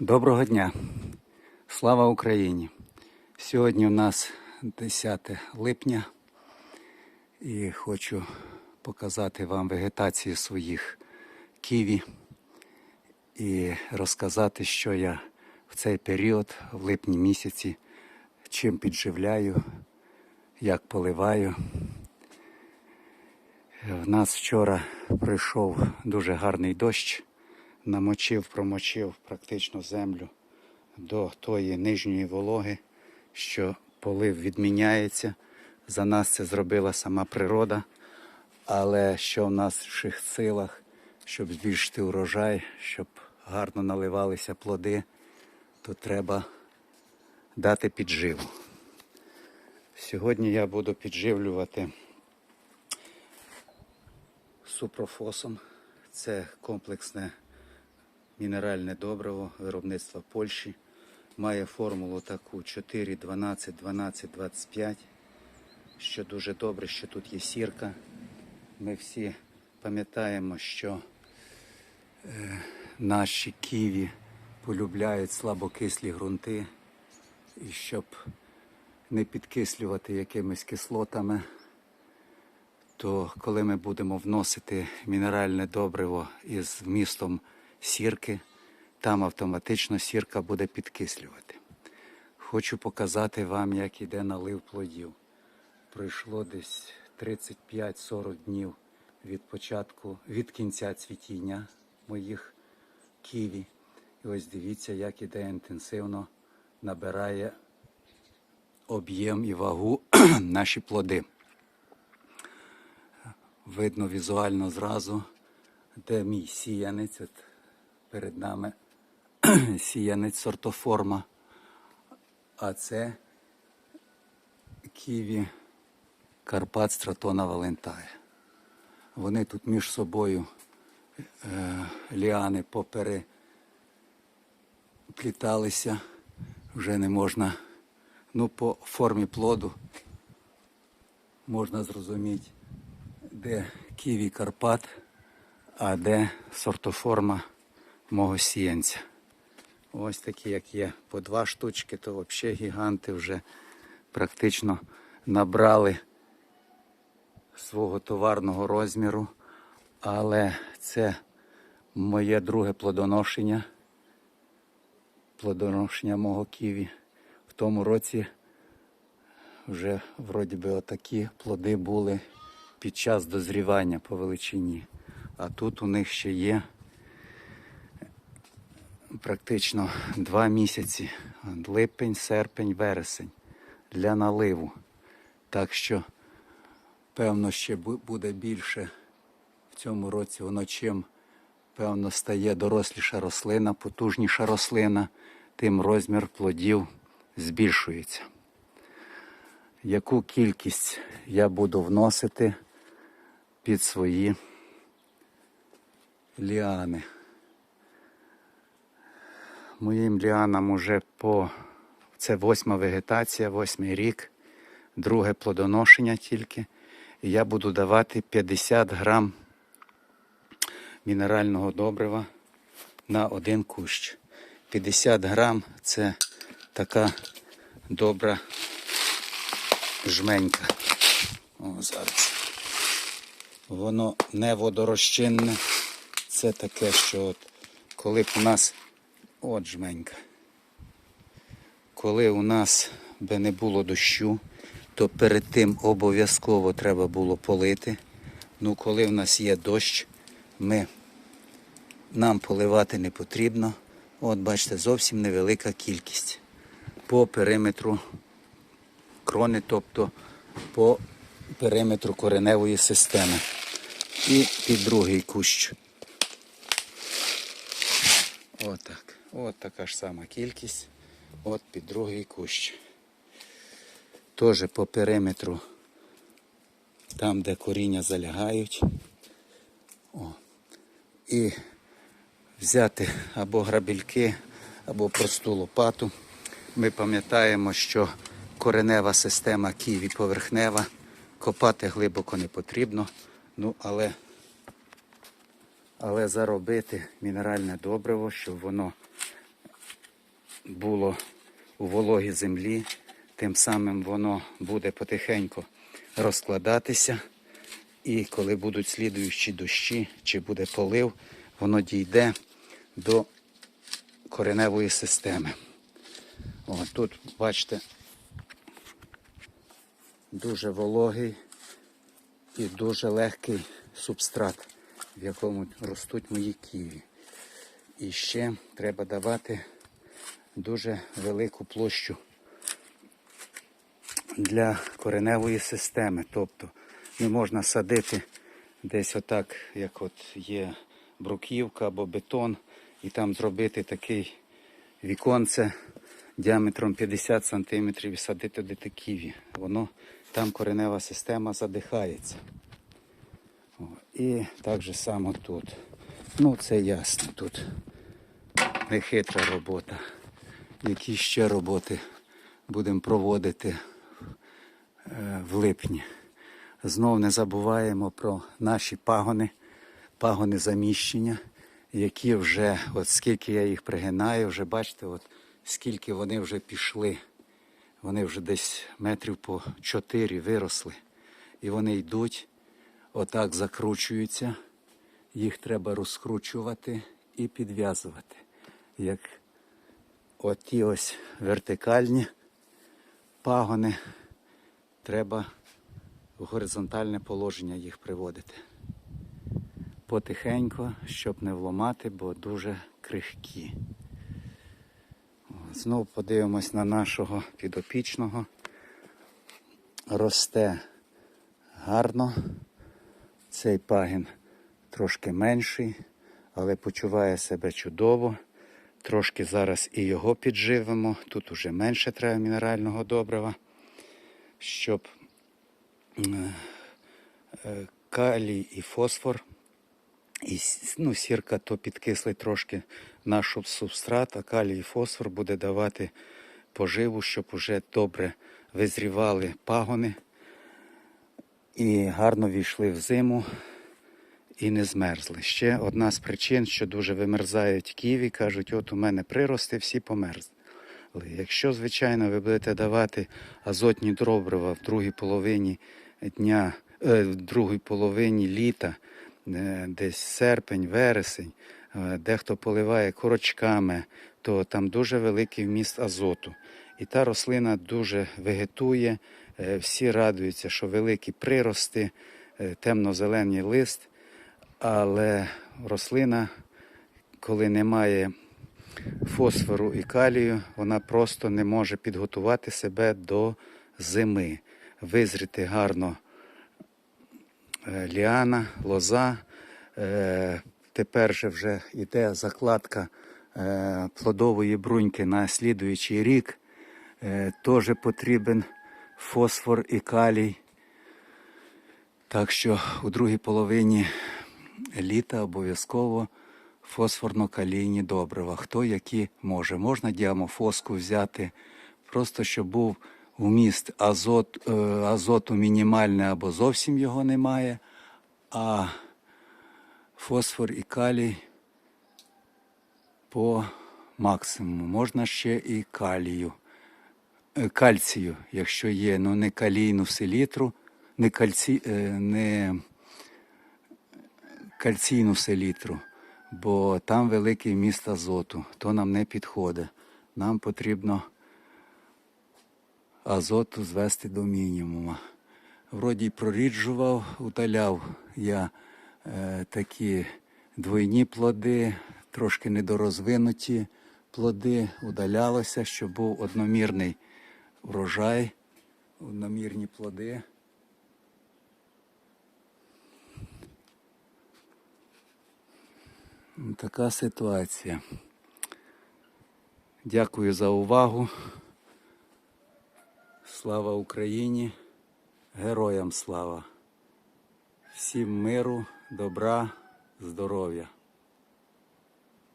Доброго дня! Слава Україні! Сьогодні у нас 10 липня і хочу показати вам вегетацію своїх ківі і розказати, що я в цей період, в липні місяці, чим підживляю, як поливаю. В нас вчора прийшов дуже гарний дощ, намочив, промочив практично землю до тої нижньої вологи, що полив відміняється. За нас це зробила сама природа, але що в наших силах, щоб збільшити урожай, щоб гарно наливалися плоди, то треба дати підживу. Сьогодні я буду підживлювати супрофосом. Це комплексне мінеральне добриво виробництва Польщі. Має формулу таку 4, 12, 12, 25. Що дуже добре, що тут є сірка. Ми всі пам'ятаємо, що е, наші ківі полюбляють слабокислі ґрунти. І щоб не підкислювати якимись кислотами, то коли ми будемо вносити мінеральне добриво із вмістом сірки, там автоматично сірка буде підкислювати. Хочу показати вам, як іде налив плодів. Пройшло десь 35-40 днів від початку, від кінця цвітіння моїх ківі. І ось дивіться, як іде інтенсивно набирає об'єм і вагу наші плоди. Видно візуально зразу, де мій сіянець. Перед нами сіянець сортоформа. А це ківі Карпат Стратона Валентая. Вони тут між собою е, ліани поперепліталися. Вже не можна. Ну, по формі плоду можна зрозуміти, де ківі Карпат, а де сортоформа мого сіянця. Ось такі, як є, по два штучки, то взагалі гіганти вже практично набрали свого товарного розміру. Але це моє друге плодоношення, плодоношення мого ківі. В тому році вже вроді би отакі плоди були під час дозрівання по величині. А тут у них ще є практично два місяці. Липень, серпень, вересень для наливу. Так що, певно, ще буде більше в цьому році воно чим, певно, стає доросліша рослина, потужніша рослина, тим розмір плодів збільшується. Яку кількість я буду вносити під свої ліани? Моїм ліанам уже по це восьма вегетація, восьмий рік, друге плодоношення тільки. Я буду давати 50 грам мінерального добрива на один кущ. 50 грам це така добра жменька. О, зараз. Воно не водорозчинне. Це таке, що от, коли б у нас от жменька. Коли у нас би не було дощу, то перед тим обов'язково треба було полити. Ну, коли в нас є дощ, ми, нам поливати не потрібно. От бачите, зовсім невелика кількість по периметру крони, тобто по периметру кореневої системи. І під другий кущ. Отак. От така ж сама кількість. От під другий кущ. Теж по периметру, там, де коріння залягають. О. І взяти або грабельки, або просту лопату. Ми пам'ятаємо, що коренева система ківі поверхнева, копати глибоко не потрібно. Ну, але, але заробити мінеральне добриво, щоб воно було у вологій землі, тим самим воно буде потихеньку розкладатися. І коли будуть слідуючі дощі чи буде полив, воно дійде до кореневої системи. О, тут, бачите, дуже вологий і дуже легкий субстрат, в якому ростуть мої ківі. І ще треба давати дуже велику площу для кореневої системи. Тобто не можна садити десь отак, як от є бруківка або бетон, і там зробити такий віконце діаметром 50 см і садити де. Воно там коренева система задихається. О, І так же само тут. Ну, це ясно тут. Нехитра робота. Які ще роботи будемо проводити е, в липні. Знов не забуваємо про наші пагони, пагони заміщення, які вже, от скільки я їх пригинаю, вже бачите, от скільки вони вже пішли. Вони вже десь метрів по 4 виросли. І вони йдуть, отак закручуються. Їх треба розкручувати і підв'язувати. Як оті ось вертикальні пагони, треба в горизонтальне положення їх приводити. Потихеньку, щоб не вломати, бо дуже крихкі. Знову подивимось на нашого підопічного. Росте гарно. Цей пагін трошки менший, але почуває себе чудово. Трошки зараз і його підживимо. Тут уже менше треба мінерального добрива, щоб е, е, калій і фосфор, і ну, сірка то підкислить трошки наш субстрат, а калій і фосфор буде давати поживу, щоб уже добре визрівали пагони і гарно війшли в зиму і не змерзли. Ще одна з причин, що дуже вимерзають ківі, кажуть, от у мене прирости, всі померзли. Якщо, звичайно, ви будете давати азотні добрива в другій половині дня, е, в другій половині літа, е, десь серпень, вересень, е, дехто поливає корочками, то там дуже великий вміст азоту. І та рослина дуже вегетує, всі радуються, що великі прирости, темно-зелений лист, але рослина, коли немає фосфору і калію, вона просто не може підготувати себе до зими, визріти гарно е, ліана, лоза. Е, Тепер же вже йде закладка е, плодової бруньки на слідуючий рік. Теж потрібен фосфор і калій. Так що у другій половині літа обов'язково фосфорно-калійні добрива. Хто які може. Можна діамофоску взяти, просто щоб був вміст азот, е, азоту мінімальний або зовсім його немає, а фосфор і калій по максимуму. Можна ще і калію. Е, Кальцію, якщо є, ну не калійну селітру, не, кальці, е, не кальційну селітру, бо там великий вміст азоту, то нам не підходить. Нам потрібно азоту звести до мінімуму. Вроді проріджував, уталяв я е, такі двойні плоди, трошки недорозвинуті плоди, удалялося, щоб був одномірний врожай, одномірні плоди. Така ситуація. Дякую за увагу. Слава Україні! Героям слава! Всім миру, добра, здоров'я!